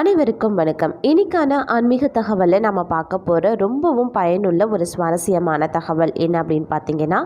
அனைவருக்கும் வணக்கம். இன்னைக்கான ஆன்மீக தகவலை நம்ம பார்க்க போகிற ரொம்பவும் பயனுள்ள ஒரு சுவாரஸ்யமான தகவல் என்ன அப்படின்னு பார்த்தீங்கன்னா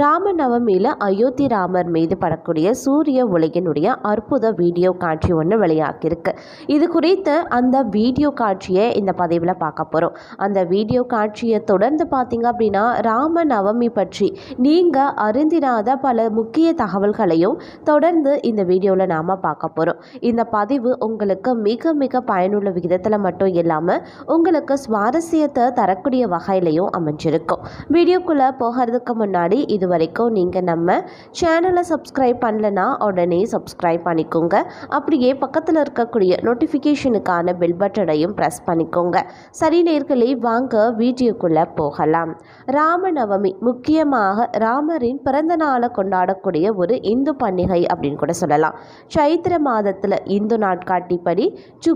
ராம நவமியில் அயோத்தி ராமர் மீது படக்கூடிய சூரிய உலகினுடைய அற்புத வீடியோ காட்சி ஒன்று வெளியாகியிருக்கு. இது குறித்து அந்த வீடியோ காட்சியை இந்த பதிவில் பார்க்க போகிறோம் அந்த வீடியோ காட்சியை தொடர்ந்து பார்த்தீங்க அப்படின்னா ராம நவமி பற்றி நீங்கள் அறிந்திராத பல முக்கிய தகவல்களையும் தொடர்ந்து இந்த வீடியோவில் நாம் பார்க்க போகிறோம் இந்த பதிவு உங்களுக்கு மிக மிக பயனுள்ள விகிதத்தில் மட்டும் இல்லாமல் உங்களுக்கு சுவாரஸ்யத்தை தரக்கூடிய வகையிலையும் அமைஞ்சிருக்கும். வீடியோக்குள்ளே போகிறதுக்கு முன்னாடி இது வரைக்கும் நீங்கள் நம்ம சேனலை சப்ஸ்கிரைப் பண்ணலன்னா உடனே சப்ஸ்கிரைப் பண்ணிக்கோங்க. அப்படியே பக்கத்தில் இருக்கக்கூடிய நோட்டிஃபிகேஷனுக்கான பெல் பட்டனையும் ப்ரெஸ் பண்ணிக்கோங்க. சரி நேர்களே வாங்க வீடியோக்குள்ளே போகலாம். ராமநவமி முக்கியமாக ராமரின் பிறந்த நாளை கொண்டாடக்கூடிய ஒரு இந்து பண்டிகை அப்படின்னு கூட சொல்லலாம். சைத்திர மாதத்தில் இந்து நாட்காட்டிப்படி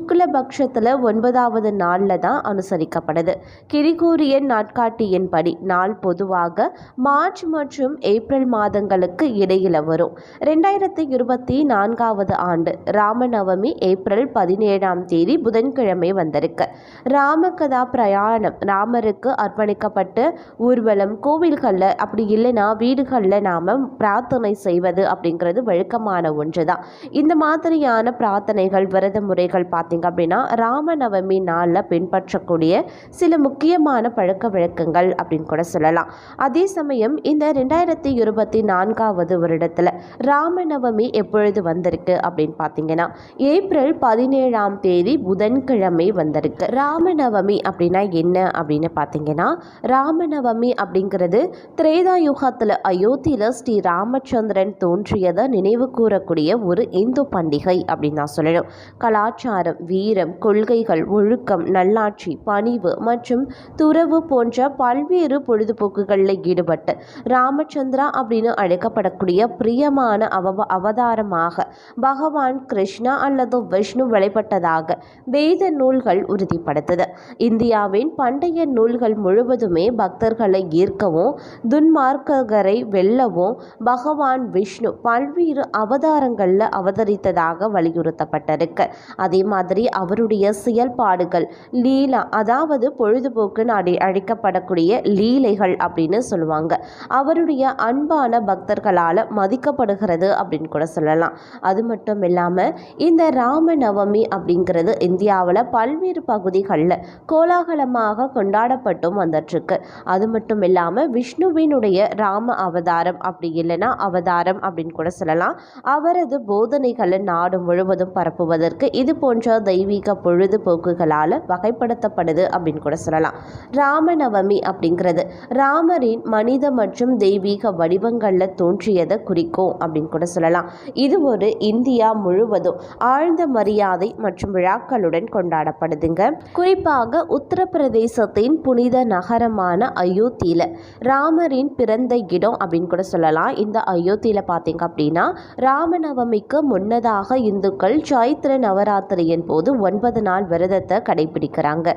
சுக்லபக்ஷத்தில் ஒன்பதாவது நாளில் தான் அனுசரிக்கப்படுது கிரிகோரியன் நாட்காட்டியின்படி நாள் பொதுவாக மார்ச் மற்றும் ஏப்ரல் மாதங்களுக்கு இடையில் வரும். ரெண்டாயிரத்தி இருபத்தி நான்காவது ஆண்டு ராமநவமி ஏப்ரல் பதினேழாம் தேதி புதன்கிழமை வந்திருக்கு. ராமகதா பிரயாணம் ராமருக்கு அர்ப்பணிக்கப்பட்டு ஊர்வலம் கோவில்களில் அப்படி இல்லைன்னா வீடுகளில் நாம் பிரார்த்தனை செய்வது அப்படிங்கிறது வழக்கமான ஒன்று தான் இந்த மாதிரியான பிரார்த்தனைகள் விரத முறைகள் பார்த்தீங்க அப்படின்னா ராமநவமி நாளில் பின்பற்றக்கூடிய சில முக்கியமான பழக்க வழக்கங்கள் அப்படின்னு கூட சொல்லலாம். அதே சமயம் இந்த ரெண்டாயிரத்தி இருபத்தி நான்காவது வருடத்தில் ராமநவமி எப்பொழுது வந்திருக்கு அப்படின்னு பார்த்தீங்கன்னா ஏப்ரல் பதினேழாம் தேதி புதன்கிழமை வந்திருக்கு. ராமநவமி அப்படின்னா என்ன அப்படின்னு பார்த்தீங்கன்னா ராமநவமி அப்படிங்கிறது திரேதா யுகத்தில் அயோத்தியில் ஸ்ரீ ராமச்சந்திரன் தோன்றியதை நினைவு கூறக்கூடிய ஒரு இந்து பண்டிகை அப்படின்னு தான் சொல்லணும். கலாச்சாரம் வீரம் கொள்கைகள் ஒழுக்கம் நல்லாட்சி பணிவு மற்றும் துறவு போன்ற பல்வேறு பொழுதுபோக்குகளில் ஈடுபட்டு ராமச்சந்திரா அப்படின்னு அழைக்கப்படக்கூடிய பிரியமான அவ அவதாரமாக பகவான் கிருஷ்ணா அல்லது விஷ்ணு வழிபட்டதாக வேத நூல்கள் உறுதிப்படுத்தது. இந்தியாவின் பண்டைய நூல்கள் முழுவதுமே பக்தர்களை ஈர்க்கவும் துன்மார்க்கரை வெல்லவும் பகவான் விஷ்ணு பல்வேறு அவதாரங்களில் அவதரித்ததாக வலியுறுத்தப்பட்டிருக்கு. அதே மாதிரி அவருடைய செயல்பாடுகள். லீலா அதாவது பொழுதுபோக்குன்னு அடி அழைக்கப்படக்கூடிய லீலைகள் அப்படின்னு சொல்லுவாங்க. அவருடைய அன்பான பக்தர்களால் மதிக்கப்படுகிறது அப்படின்னு கூட சொல்லலாம். அது மட்டும் இல்லாமல் இந்த ராம நவமி அப்படிங்கிறது இந்தியாவில் பல்வேறு பகுதிகளில் கோலாகலமாக கொண்டாடப்பட்டும் வந்துட்டுருக்கு அது மட்டும் இல்லாமல் விஷ்ணுவினுடைய ராம அவதாரம் அப்படி இல்லைன்னா அவதாரம் அப்படின்னு கூட சொல்லலாம். அவரது போதனைகளை நாடு முழுவதும் பரப்புவதற்கு இது போன்ற தெய்வீக பொழுதுபோக்குகளால் வகைப்படுத்தப்படுது அப்படின்னு கூட சொல்லலாம். ராமநவமி அப்படிங்கிறது ராமரின் மனித மற்றும் தெய்வீக வடிவங்களில் தோன்றியதை குறிக்கும் அப்படின்னு கூட சொல்லலாம். இது ஒரு இந்தியா முழுவதும் ஆழ்ந்த மரியாதை மற்றும் விழாக்களுடன் கொண்டாடப்படுதுங்க. குறிப்பாக உத்தரப்பிரதேசத்தின் புனித நகரமான அயோத்தியில் ராமரின் பிறந்த இடம் அப்படின்னு கூட சொல்லலாம். இந்த அயோத்தியில் பார்த்தீங்க அப்படின்னா ராமநவமிக்கு முன்னதாக இந்துக்கள் சைத்திர நவராத்திரியின் போது ஒன்பது நாள் விரதத்தை கடைபிடிக்கிறாங்க.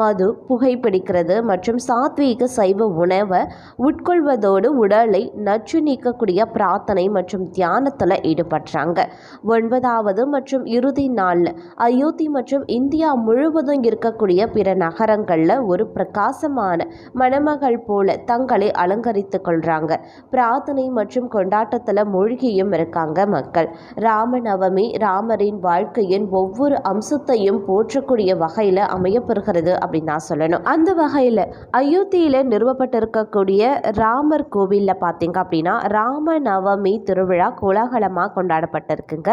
மது புகைப்பிடிக்கிறது மற்றும் சாத்வீக சைவ உணவை உட்கொள்வதோடு உடலை நச்சு நீக்கக்கூடிய பிரார்த்தனை மற்றும் தியானத்தில் ஈடுபடுறாங்க. ஒன்பதாவது மற்றும் இறுதி நாளில் அயோத்தி மற்றும் இந்தியா முழுவதும் இருக்கக்கூடிய பிற நகரங்களில் ஒரு பிரகாசமான மணமகள் போல தங்களை அலங்கரித்து கொள்றாங்க. பிரார்த்தனை மற்றும் கொண்டாட்டத்தில் மூழ்கியும் இருக்காங்க மக்கள். ராமநவமி ராமரின் வாழ்க்கையின் ஒவ்வொரு அம்சத்தையும் போற்றக்கூடிய வகையில் அமையப்பெறுகிறது அப்படின்னு நான் சொல்லணும். அந்த வகையில் அயோத்தியில் நிறுவப்பட்டிருக்கக்கூடிய ராமர் கோவிலில் பார்த்தீங்க அப்படின்னா ராம நவமி திருவிழா கோலாகலமாக கொண்டாடப்பட்டிருக்குங்க.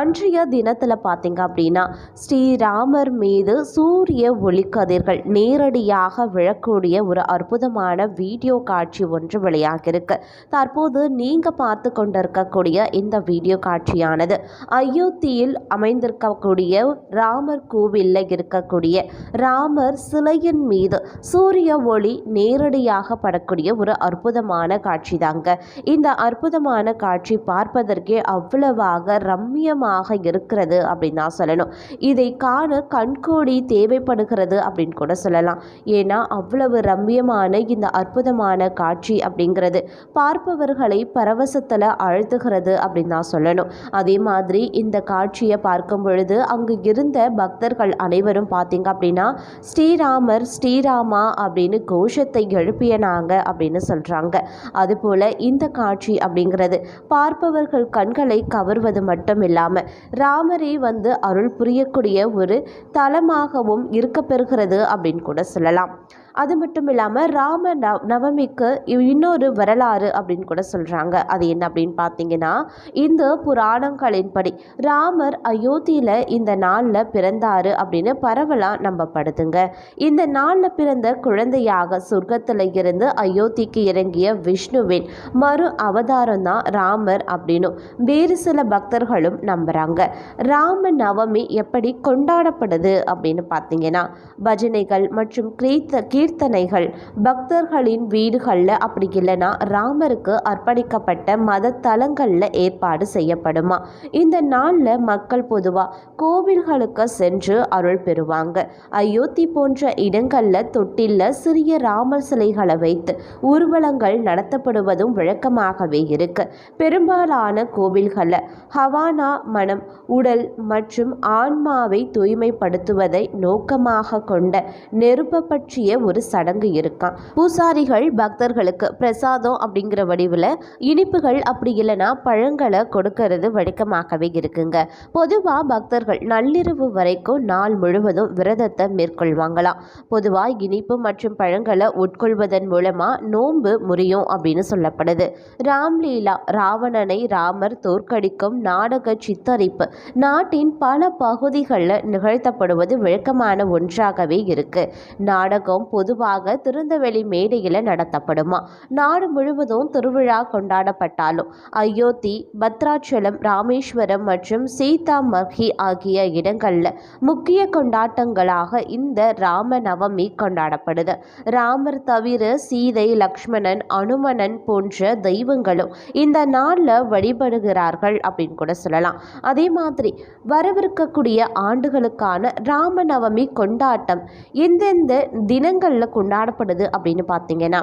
அன்றைய தினத்தில் பார்த்தீங்க அப்படின்னா ஸ்ரீராமர் மீது சூரிய ஒளிக்கதிர்கள் நேரடியாக விழக்கூடிய ஒரு அற்புதமான வீடியோ காட்சி ஒன்று வெளியாகியிருக்கு. தற்போது நீங்கள் பார்த்து கொண்டிருக்கக்கூடிய இந்த வீடியோ காட்சியானது அயோத்தியில் அமைந்திருக்கக்கூடிய ராமர் கோவிலில் இருக்கக்கூடிய ராமர் சிலையின் மீது சூரிய ஒளி நேரடியாக படக்கூடிய ஒரு அற்புதமான காட்சி தாங்க. இந்த அற்புதமான காட்சி பார்ப்பதற்கே அவ்வளவாக ரம்மியமாக இருக்கிறது அப்படின்னு தான் சொல்லணும். இதை காண கண்கோடி தேவைப்படுகிறது அப்படின்னு கூட சொல்லலாம். ஏன்னா அவ்வளவு ரம்மியமான இந்த அற்புதமான காட்சி அப்படிங்கிறது பார்ப்பவர்களை பரவசத்தில் அழுத்துகிறது அப்படின்னு தான் சொல்லணும். அதே மாதிரி இந்த காட்சியை பார்க்கும் பொழுது அங்கு இருந்து இருந்த பக்தர்கள் அனைவரும் பார்த்தீங்க அப்படின்னா ஸ்ரீராமர் ஸ்ரீராமா அப்படின்னு கோஷத்தை எழுப்பியனாங்க அப்படின்னு சொல்கிறாங்க அதுபோல் இந்த காட்சி அப்படிங்கிறது பார்ப்பவர்கள் கண்களை கவர்வது மட்டும் இல்லாமல் ராமரே வந்து அருள் புரியக்கூடிய ஒரு தலமாகவும் இருக்கப்பெறுகிறது அப்படின்னு கூட சொல்லலாம். அது மட்டும் இல்லாமல் ராம நவ நவமிக்கு இன்னொரு வரலாறு அப்படின்னு கூட சொல்கிறாங்க அது என்ன அப்படின்னு பார்த்தீங்கன்னா இந்த புராணங்களின்படி ராமர் அயோத்தியில் இந்த நாளில் பிறந்தார் அப்படின்னு பரவலாக நம்பப்படுதுங்க. இந்த நாளில் பிறந்த குழந்தையாக சொர்க்கத்தில் இருந்து அயோத்திக்கு இறங்கிய விஷ்ணுவின் மறு அவதாரம் தான் ராமர் அப்படின்னும் வேறு சில பக்தர்களும் நம்புகிறாங்க ராம நவமி எப்படி கொண்டாடப்படுது அப்படின்னு பார்த்தீங்கன்னா பஜனைகள் மற்றும் கீர்த்த கீர்த்தனைகள் பக்தர்களின் வீடுகளில் அப்படி இல்லைன்னா ராமருக்கு அர்ப்பணிக்கப்பட்ட மத தலங்களில் ஏற்பாடு செய்யப்படுமா. இந்த நாளில் மக்கள் பொதுவாக கோவில்களுக்கு சென்று அருள் பெறுவாங்க. அயோத்தி போன்ற இடங்களில் தொட்டில்ல சிறிய ராமர் சிலைகளை வைத்து ஊர்வலங்கள் நடத்தப்படுவதும் வழக்கமாகவே இருக்கு. பெரும்பாலான கோவில்களில் ஹவானா மனம் உடல் மற்றும் ஆன்மாவை தூய்மைப்படுத்துவதை நோக்கமாக கொண்ட நெருப்ப பற்றிய ஒரு சடங்கு இருக்கான் பூசாரிகள் பக்தர்களுக்கு பிரசாதம் அப்படிங்கிற வடிவில் இனிப்புகள் அப்படி இல்லைன்னா பழங்களை கொடுக்கறது வழக்கமாகவே இருக்குங்க. பொதுவாக பக்தர்கள் நள்ளிரவு வரைக்கும் நாள் முழுவதும் விரதத்தை மேற்கொள்வாங்களாம். பொதுவாக இனிப்பு மற்றும் பழங்களை உட்கொள்வதன் மூலமாக நோன்பு முறியும் அப்படின்னு சொல்லப்படுது. ராம்லீலா ராவணனை ராமர் தோற்கடிக்கும் நாடக சித்தரிப்பு நாட்டின் பல பகுதிகளில் நிகழ்த்தப்படுவது வழக்கமான ஒன்றாகவே இருக்கு. நாடகம் பொதுவாக திருந்தவெளி மேடையில் நடத்தப்படுமா? நாடு முழுவதும் திருவிழா கொண்டாடப்பட்டாலும் அயோத்தி பத்ராச்சலம் ராமேஸ்வரம் மற்றும் சீதா மர்ஹி ஆகிய இடங்களில் முக்கிய கொண்டாட்டங்களாக இந்த ராம நவமி கொண்டாடப்படுது. ராமர் தவிர சீதை லக்ஷ்மணன் அனுமனன் போன்ற தெய்வங்களும் இந்த நாளில் வழிபடுகிறார்கள் அப்படின்னு கூட சொல்லலாம். அதே மாதிரி வரவிருக்கக்கூடிய ஆண்டுகளுக்கான ராம நவமி கொண்டாட்டம் எந்தெந்த தினங்கள் தினங்களில் கொண்டாடப்படுது அப்படின்னு பார்த்தீங்கன்னா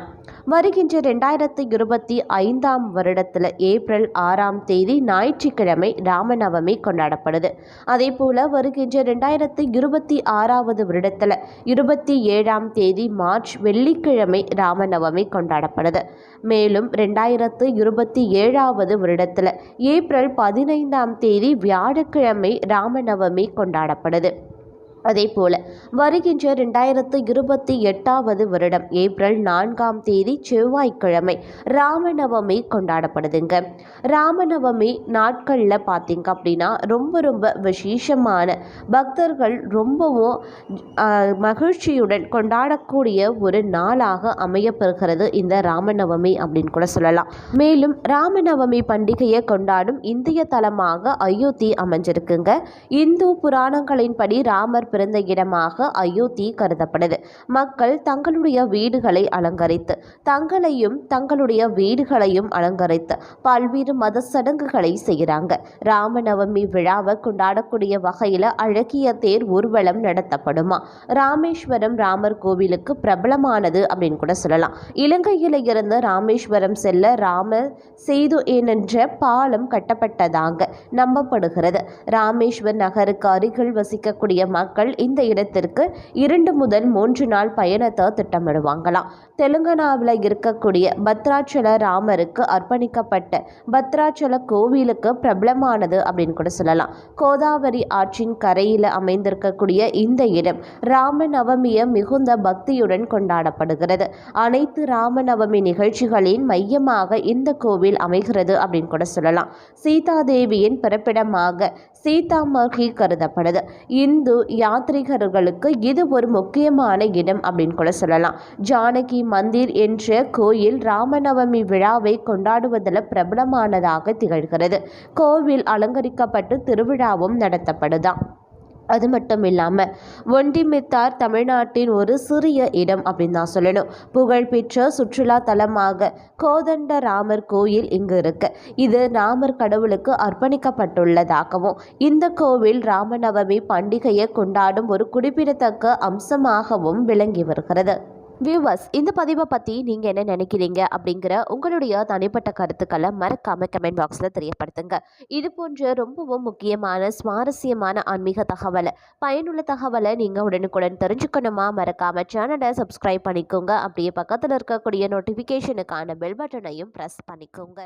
வருகின்ற ரெண்டாயிரத்தி இருபத்தி ஐந்தாம் வருடத்தில் ஏப்ரல் ஆறாம் தேதி ஞாயிற்றுக்கிழமை ராமநவமி கொண்டாடப்படுது. அதே போல் வருகின்ற ரெண்டாயிரத்தி இருபத்தி ஆறாவது வருடத்தில் இருபத்தி ஏழாம் தேதி மார்ச் வெள்ளிக்கிழமை ராமநவமி கொண்டாடப்படுது. மேலும் ரெண்டாயிரத்து இருபத்தி ஏழாவது வருடத்தில் ஏப்ரல் பதினைந்தாம் தேதி வியாழக்கிழமை ராமநவமி கொண்டாடப்படுது. அதே போல வருகின்ற ரெண்டாயிரத்து இருபத்தி எட்டாவது வருடம் ஏப்ரல் நான்காம் தேதி செவ்வாய்க்கிழமை ராமநவமி கொண்டாடப்படுதுங்க. ராமநவமி நாட்களில் பார்த்தீங்க அப்படின்னா ரொம்ப ரொம்ப விசேஷமான பக்தர்கள் ரொம்பவும் மகிழ்ச்சியுடன் கொண்டாடக்கூடிய ஒரு நாளாக அமையப்பெறுகிறது இந்த ராமநவமி அப்படின்னு கூட சொல்லலாம். மேலும் ராமநவமி பண்டிகையை கொண்டாடும் இந்திய தலமாக அயோத்தி அமைஞ்சிருக்குங்க. இந்து புராணங்களின்படி ராமர் பிறந்த இடமாக அயோத்தி கருதப்படுது மக்கள் தங்களுடைய வீடுகளை அலங்கரித்து தங்களையும் தங்களுடைய வீடுகளையும் அலங்கரித்து பல்வேறு மத சடங்குகளை செய்கிறாங்க. ராமநவமி விழாவை கொண்டாடக்கூடிய வகையில் அழகிய தேர் ஊர்வலம் நடத்தப்படுமா? ராமேஸ்வரம் ராமர் கோவிலுக்கு பிரபலமானது அப்படின்னு கூட சொல்லலாம். இலங்கையில் இருந்து ராமேஸ்வரம் செல்ல ராம சேது என்ற பாலம் கட்டப்பட்டதாக நம்பப்படுகிறது. ராமேஸ்வர் நகருக்கு அருகில் வசிக்கக்கூடிய மக்கள் மக்கள் இந்த இடத்திற்கு இரண்டு முதல் மூன்று நாள் பயணத்தை திட்டமிடுவாங்களாம் தெலுங்கானாவில் இருக்கக்கூடிய பத்ராச்சல ராமருக்கு அர்ப்பணிக்கப்பட்ட பத்ராச்சல கோவிலுக்கு பிரபலமானது அப்படின்னு கூட சொல்லலாம். கோதாவரி ஆற்றின் கரையில் அமைந்திருக்கக்கூடிய இந்த இடம் ராமநவமியை மிகுந்த பக்தியுடன் கொண்டாடப்படுகிறது. அனைத்து ராமநவமி நிகழ்ச்சிகளின் மையமாக இந்த கோவில் அமைகிறது அப்படின்னு கூட சொல்லலாம். சீதாதேவியின் பிறப்பிடமாக சீதாமர்கி கருதப்படுது. இந்து யா யாத்ரிகர்களுக்கு இது ஒரு முக்கியமான இடம் அப்படின்னு கூட சொல்லலாம். ஜானகி மந்திர் என்ற கோயில் ராமநவமி விழாவை கொண்டாடுவதில் பிரபலமானதாக திகழ்கிறது. கோவில் அலங்கரிக்கப்பட்டு திருவிழாவும் நடத்தப்படுதான் அது மட்டும் இல்லாமல் ஒண்டிமித்தார் தமிழ்நாட்டின் ஒரு சிறிய இடம் அப்படின்னு தான் சொல்லணும். புகழ்பெற்ற சுற்றுலா தலமாக கோதண்ட ராமர் கோயில் இங்கு இருக்கு. இது ராமர் கடவுளுக்கு அர்ப்பணிக்கப்பட்டுள்ளதாகவும் இந்த கோவில் ராமநவமி பண்டிகையை கொண்டாடும் ஒரு குறிப்பிடத்தக்க அம்சமாகவும் விளங்கி வருகிறது. வியூவர்ஸ் இந்த பதிவை பற்றி நீங்கள் என்ன நினைக்கிறீங்க அப்படிங்கிற உங்களுடைய தனிப்பட்ட கருத்துக்களை மறக்காமல் கமெண்ட் பாக்ஸில் தெரியப்படுத்துங்க. இது போன்ற ரொம்பவும் முக்கியமான சுவாரஸ்யமான ஆன்மீக தகவலை பயனுள்ள தகவலை நீங்கள் உடனுக்குடன் தெரிஞ்சுக்கணுமா? மறக்காம சேனலை சப்ஸ்கிரைப் பண்ணிக்கோங்க. அப்படியே பக்கத்தில் இருக்கக்கூடிய நோட்டிஃபிகேஷனுக்கான பெல் பட்டனையும் ப்ரெஸ் பண்ணிக்கோங்க.